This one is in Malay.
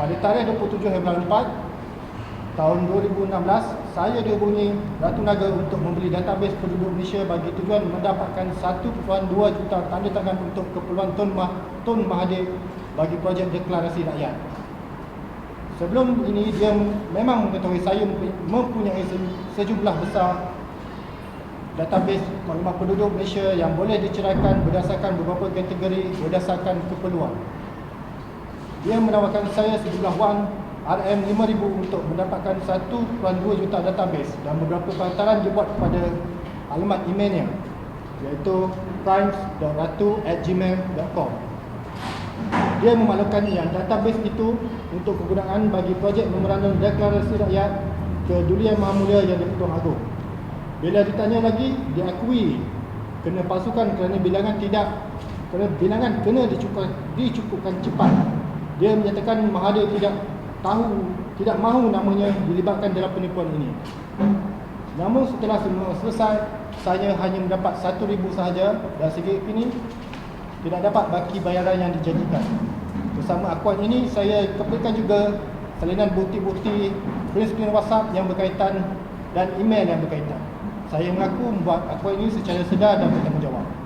pada tarikh 27 Februari 4 tahun 2016 saya dihubungi Ratu Naga untuk membeli database penduduk Malaysia bagi tujuan mendapatkan 1.2 juta tanda tangan untuk keperluan Tun, Mah Tun Mahathir bagi projek deklarasi rakyat. Sebelum ini dia memang mengetahui saya mempunyai sejumlah besar database maklumat penduduk Malaysia yang boleh diceraikan berdasarkan beberapa kategori berdasarkan keperluan. Dia menawarkan saya sejumlah wang RM5,000 untuk mendapatkan 1.2 juta database dan beberapa perantaran dia buat kepada alamat emailnya iaitu crimes.ratu@gmail.com. Dia memaklumkan yang database itu untuk kegunaan bagi projek memorandum deklarasi rakyat kedulian Maha Mulia yang di-Pertuan Agong. Bila ditanya lagi, diakui kena pasukan kerana bilangan tidak kerana bilangan kena dicukupkan, dicukupkan cepat. Dia menyatakan Mahathir tidak tahu tidak mahu namanya dilibatkan dalam penipuan ini. Namun setelah semua selesai, saya hanya mendapat RM1,000 sahaja dan segi ini tidak dapat baki bayaran yang dijanjikan. Bersama akuan ini, saya kepilkan juga salinan bukti-bukti print-screen WhatsApp yang berkaitan dan email yang berkaitan. Saya mengaku membuat akuan ini secara sedar dan bertanggungjawab.